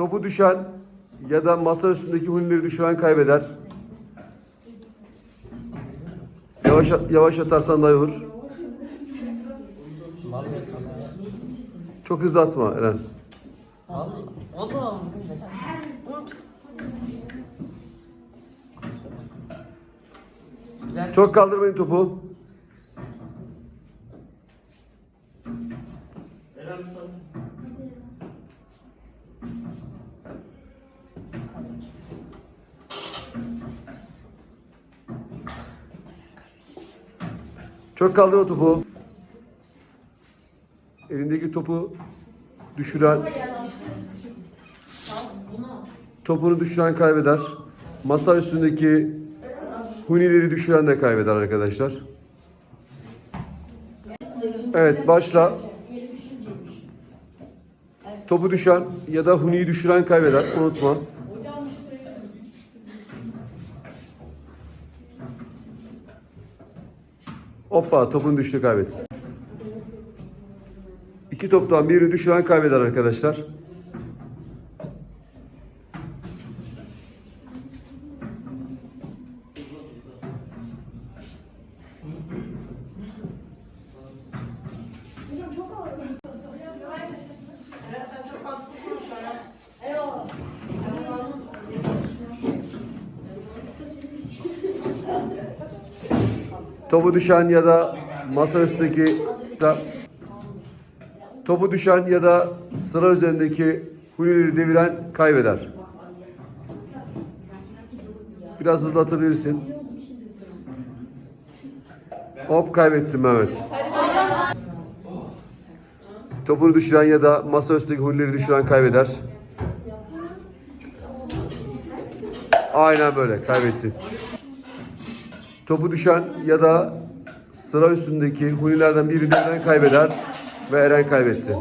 Topu düşen ya da masa üstündeki hunileri düşüren kaybeder. Yavaş yavaş atarsan daha iyi olur. Çok hızlı atma Eren. Çok kaldırmayın topu. Eren sen. Çok kaldırma topu. Elindeki topu düşüren topunu düşüren kaybeder. Masa üstündeki hunileri düşüren de kaybeder arkadaşlar. Evet başla. Topu düşen ya da huniyi düşüren kaybeder. Unutma. Hoppa topun düştü kaybet. İki toptan biri düşüren kaybeder arkadaşlar. Topu düşen ya da masa üstündeki da- topu düşen ya da sıra üzerindeki hunileri deviren kaybeder. Biraz hızlı atabilirsin. Hop kaybettim Mehmet. Topu düşüren ya da masa üstündeki hunileri düşüren kaybeder. Aynen böyle kaybettin. Topu düşen ya da sıra üstündeki hunilerden biri kaybeder ve Eren kaybetti.